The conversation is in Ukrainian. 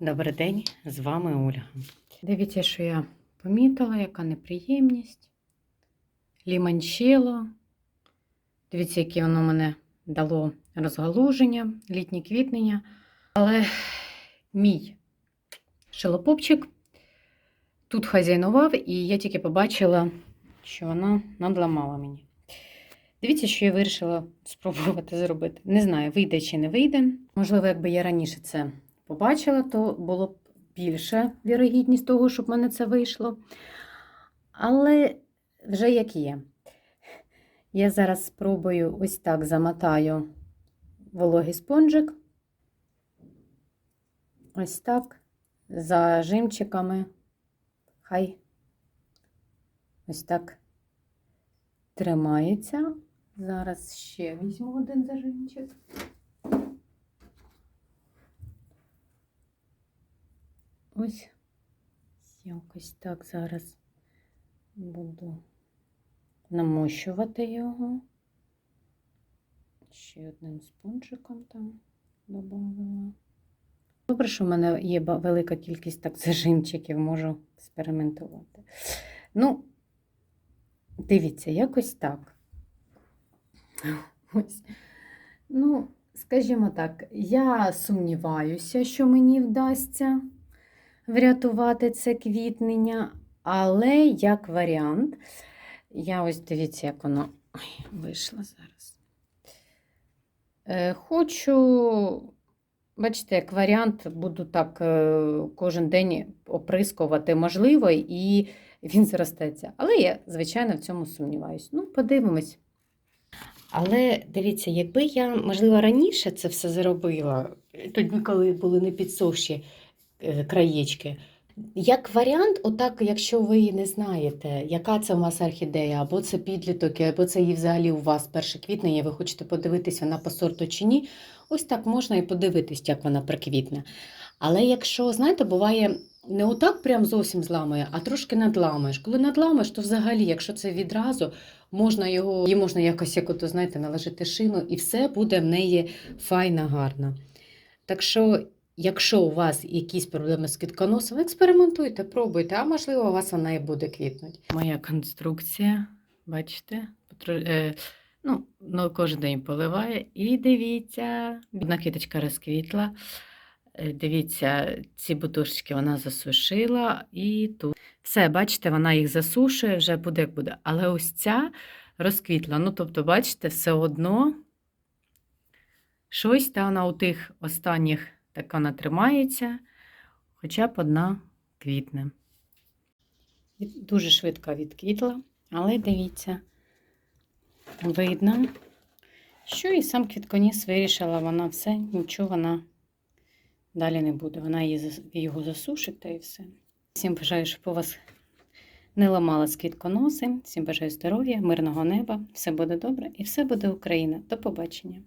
Добрий день, з вами Ольга. Дивіться, що я помітила, яка неприємність. Ліманчело. Дивіться, яке воно мене дало розгалуження, літнє квітнення. Але мій шелопопчик тут хазяйнував, і я тільки побачила, що вона надламала мені. Дивіться, що я вирішила спробувати зробити. Не знаю, вийде чи не вийде. Можливо, якби я раніше це побачила, то було б більша вірогідність того, щоб в мене це вийшло. Але вже як є. Я зараз спробую ось так замотаю вологий спонжик. Ось так, зажимчиками. Хай ось так тримається. Зараз ще візьму один зажимчик. Ось якось так зараз буду намощувати його. Ще одним спонжиком там додала. Добре, що в мене є велика кількість так зажимчиків, можу експериментувати. Ну, дивіться, якось так. Ось. Ну, скажімо так, я сумніваюся, що мені вдасться врятувати це квітнення, але як варіант, я ось дивіться, як воно Ой, вийшло зараз. Е, Хочу, бачите, як варіант, буду так е, кожен день оприскувати, можливо, і він зростеться. Але я, звичайно, в цьому сумніваюся. Ну, подивимось. Але дивіться, якби я, можливо, раніше це все зробила, тоді, коли були не підсохші краєчки. Як варіант, отак, якщо ви не знаєте, яка це у вас орхідея, або це підліток, або це її взагалі у вас перше квітнення, ви хочете подивитись, вона по сорту чи ні, ось так можна і подивитись, як вона приквітне. Але якщо, знаєте, буває не отак прям зовсім зламує, а трошки надламаєш. Коли надламаєш, то взагалі, якщо це відразу, можна його, її можна якось, як знаєте, наложити шину, і все буде в неї файно, гарно. Так що, якщо у вас якісь проблеми з квітконосом, експериментуйте, пробуйте, а можливо, у вас вона і буде квітнути. Моя конструкція, бачите, е, ну, ну, кожен день поливає. І дивіться, одна квіточка розквітла. Е, Дивіться, ці бутушечки вона засушила і тут. Все, бачите, вона їх засушує, вже буде як буде. Але ось ця розквітла. Ну, тобто, бачите, все одно щось та вона у тих останніх так вона тримається, хоча б одна квітне. Дуже швидко відквітла, але дивіться, видно, що і сам квітконіс вирішила, вона все, нічого вона далі не буде. Вона її, його засушить та і все. Всім бажаю, щоб у вас не ламалась квітконоси. Всім бажаю здоров'я, мирного неба. Все буде добре і все буде Україна. До побачення.